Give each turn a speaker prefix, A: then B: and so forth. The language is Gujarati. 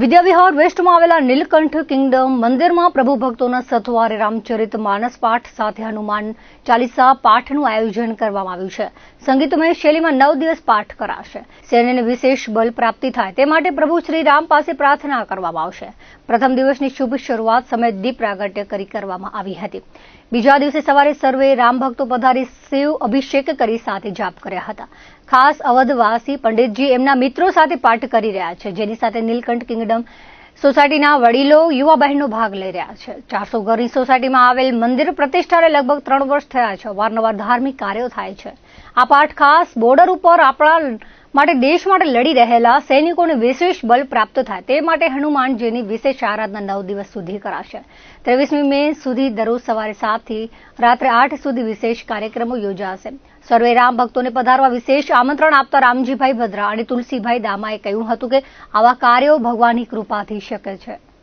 A: વિદ્યાવિહાર વેસ્ટમાં આવેલા નીલકંઠ કિંગડમ મંદિરમાં પ્રભુ ભક્તોના સથવારે રામચરિત માનસ પાઠ સાથે હનુમાન ચાલીસા પાઠનું આયોજન કરવામાં આવ્યું છે. સંગીતમય શૈલીમાં નવ દિવસ પાઠ કરાશે. સૈન્યને વિશેષ બલ પ્રાપ્તિ થાય તે માટે પ્રભુ શ્રી રામ પાસે પ્રાર્થના કરવામાં આવશે. પ્રથમ દિવસની શુભ શરૂઆત સમયે દીપ પ્રાગટ્ય કરી કરવામાં આવી હતી. બીજા દિવસે સવારે સર્વે રામ ભક્તો પધારી શિવ અભિષેક કરી સાથે જાપ કર્યા હતા. ખાસ અવધવાસી પંડિતજી એમના મિત્રો સાથે પાઠ કરી રહ્યા છે. જેની સાથે નીલકંઠ કિંગડમ સોસાયટીના વડીલો યુવા બહેનો ભાગ લઈ રહ્યા છે. ચારસો ઘરની સોસાયટીમાં આવેલ મંદિર પ્રતિષ્ઠાને લગભગ ત્રણ વર્ષ થયા છે. વારંવાર ધાર્મિક કાર્યો થાય છે. આ પાઠ ખાસ બોર્ડર ઉપર આપણા માટે દેશ માટે લડી રહેલા સૈનિકોને વિશેષ બલ પ્રાપ્ત થાય તે માટે હનુમાનજીની વિશેષ આરાધના નવ દિવસ સુધી કરાશે. ત્રેવીસમી મે સુધી દરરોજ સવારે સાતથી રાત્રે આઠ સુધી વિશેષ કાર્યક્રમો યોજાશે. સર્વે રામ ભક્તોને પધારવા વિશેષ આમંત્રણ આપતા રામજીભાઈ ભદ્રા અને તુલસીભાઈ દામાએ કહ્યું હતું કે આવા કાર્યો ભગવાનની કૃપાથી શક્ય છે.